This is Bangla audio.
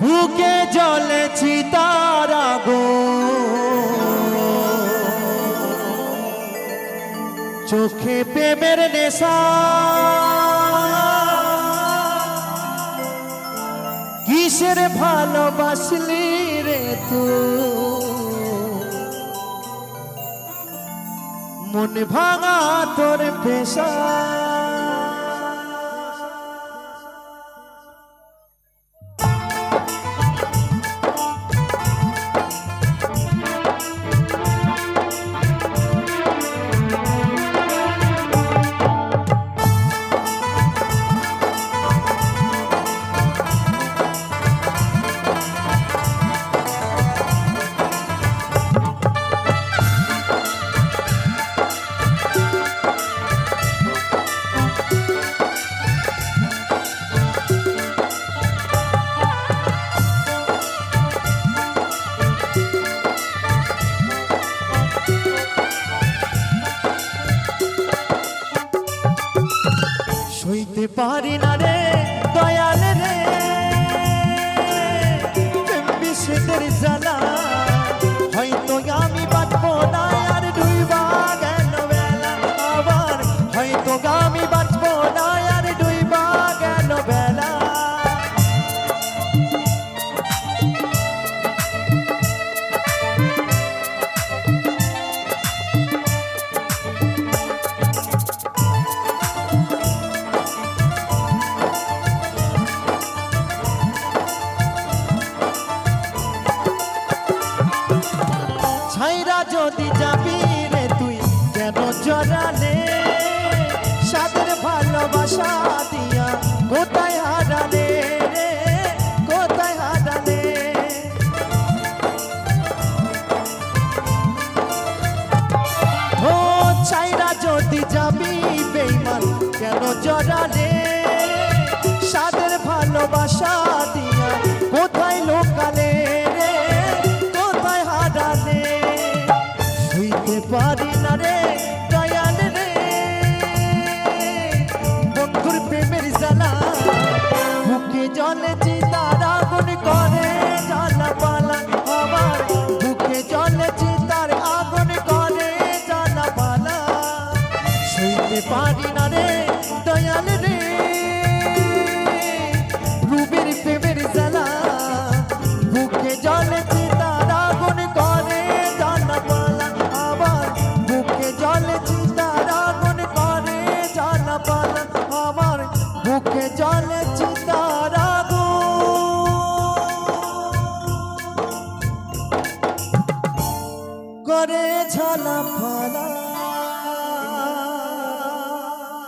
বুকে জ্বলেছি তার চোখে প্রেমের নেশা। কিসের ভালোবাসলি রে তুই মন ভাঙা তোর পেশা। সইতে পারি না রে দয়াল রে। বিষেদের জ্বালা যদি যাবি রে তুই কেন জড়ালে সাদের ভালোবাসা দিয়া কোথায় হারালে কোথায় হারালে? ও ছাইরা যদি যাবি বেইমান কেন জড়ালে জলে চিতার আগুন করে জ্বালা পালা আমার বুকে জলে চিতার আগুন করে জ্বালা পালা শুইতে পারি না রে। করে ঝালা পালা